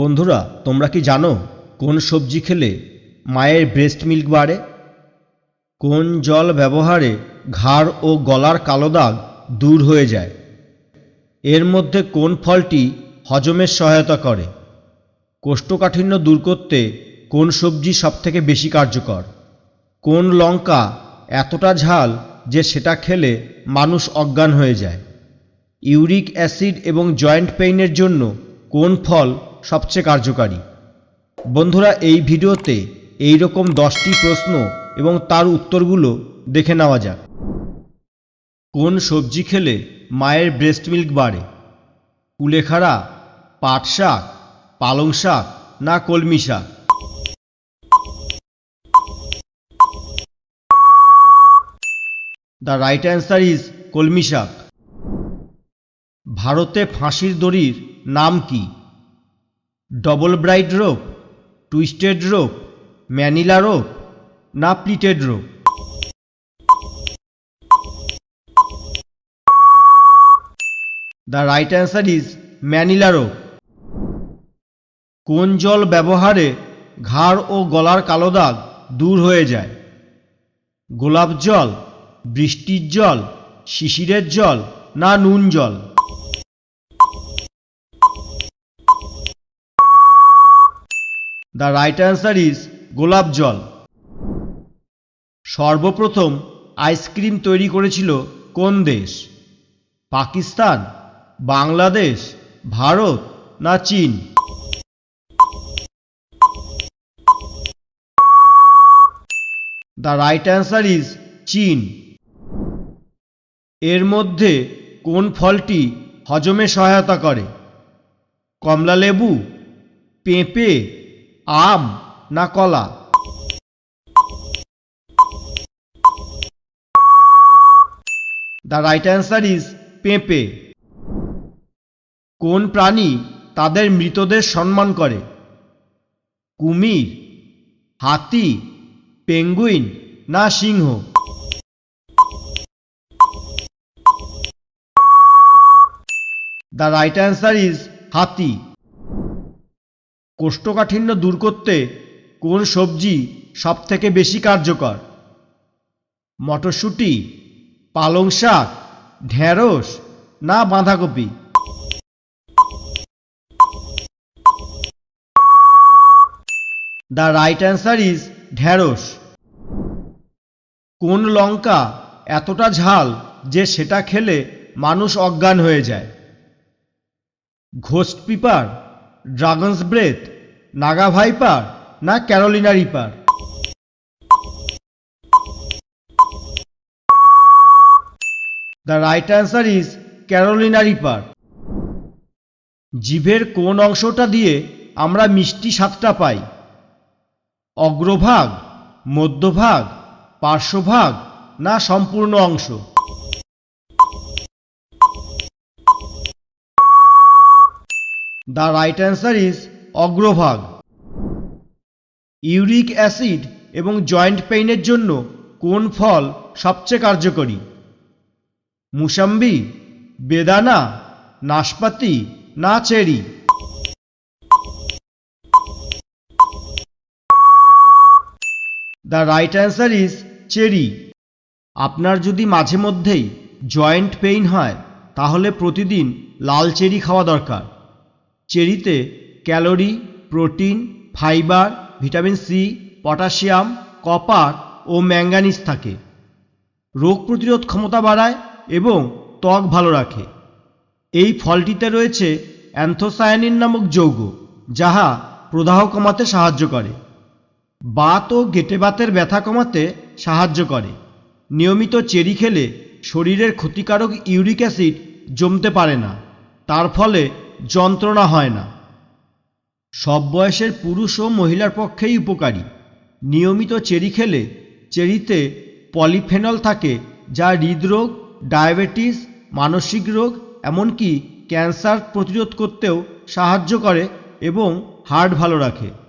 বন্ধুরা, তোমরা কি জানো কোন সবজি খেলে মায়ের ব্রেস্ট মিল্ক বাড়ে? কোন জল ব্যবহারে ঘাড় ও গলার কালো দাগ দূর হয়ে যায়? এর মধ্যে কোন ফলটি হজমের সহায়তা করে? কোষ্ঠকাঠিন্য দূর করতে কোন সবজি সবথেকে বেশি কার্যকর? কোন লঙ্কা এতটা ঝাল যে সেটা খেলে মানুষ অজ্ঞান হয়ে যায়? ইউরিক অ্যাসিড এবং জয়েন্ট পেইনের জন্য কোন ফল সবচেয়ে কার্যকারী। বন্ধুরা, এই ভিডিওতে এই রকম দশটি প্রশ্ন এবং তার উত্তরগুলো দেখে নেওয়া যাক। কোন সবজি খেলে মায়ের ব্রেস্ট মিল্ক বাড়ে? কুলেখাড়া পাট শাক পালং শাক না কলমি শাক দ্য রাইট অ্যান্সার ইজ কলমি শাক ভারতে ফাঁসির দড়ির নাম কি? Double braid rope twisted rope manila rope না plaited rope the right answer is manila rope কোন জল ব্যবহারে ঘাড় ও গলার কালো দাগ দূর হয়ে যায়? গোলাপ জল, বৃষ্টির জল, শিশিরের জল, না নুন জল? দ্য রাইট অ্যান্সার ইজ গোলাপ জল। সর্বপ্রথম আইসক্রিম তৈরি করেছিল কোন দেশ? পাকিস্তান, বাংলাদেশ, ভারত না চীন? দ্য রাইট অ্যান্সার ইজ চীন। এর মধ্যে কোন ফলটি হজমে সহায়তা করে? কমলা লেবু পেঁপে আম, না কলা। দ্য রাইট অ্যান্সার ইজ পেঁপে। কোন প্রাণী তাদের মৃতদের সম্মান করে? কুমির, হাতি, পেঙ্গুইন, না সিংহ? দ্য রাইট অ্যান্সার ইজ হাতি। কোষ্ঠকাঠিন্য দূর করতে কোন সবজি সবথেকে বেশি কার্যকর? মটরশুঁটি, পালং শাক, ঢেঁড়স না বাঁধাকপি? দ্য রাইট অ্যান্সার ইজ ঢেঁড়স। কোন লঙ্কা এতটা ঝাল যে সেটা খেলে মানুষ অজ্ঞান হয়ে যায়? Ghost pepper dragon's breath Naga viper না Carolina reaper the right answer is Carolina reaper জিভের কোন অংশটা দিয়ে আমরা মিষ্টি স্বাদটা পাই? অগ্রভাগ, মধ্যভাগ, পার্শ্বভাগ, না সম্পূর্ণ অংশ? দ্য রাইট অ্যান্সার ইজ অগ্রভাগ। ইউরিক অ্যাসিড এবং জয়েন্ট পেইনের জন্য কোন ফল সবচেয়ে কার্যকরী? মুসাম্বি, বেদানা, নাশপাতি না cherry? The right answer is cherry. আপনার যদি মাঝে মধ্যেই জয়েন্ট পেইন হয়, তাহলে প্রতিদিন লাল চেরি খাওয়া দরকার। চেরিতে calorie, protein, fibre, vitamin C, potassium, copper ও ম্যাঙ্গানিজ থাকে। রোগ প্রতিরোধ ক্ষমতা বাড়ায় এবং ত্বক ভালো রাখে। এই ফলটিতে রয়েছে অ্যান্থোসায়ানিন নামক যৌগ, যাহা প্রদাহ কমাতে সাহায্য করে। বাত ও গেটে বাতের ব্যথা কমাতে সাহায্য করে। নিয়মিত চেরি খেলে শরীরের ক্ষতিকারক ইউরিক অ্যাসিড জমতে পারে না। তার ফলে যন্ত্রণা হয় না। সব বয়সের পুরুষ ও মহিলার পক্ষেই উপকারী। নিয়মিত চেরি খেলে চেরিতে পলিফেনল থাকে, যা হৃদরোগ, ডায়াবেটিস, মানসিক রোগ, এমনকি ক্যান্সার প্রতিরোধ করতেও সাহায্য করে এবং হার্ট ভালো রাখে।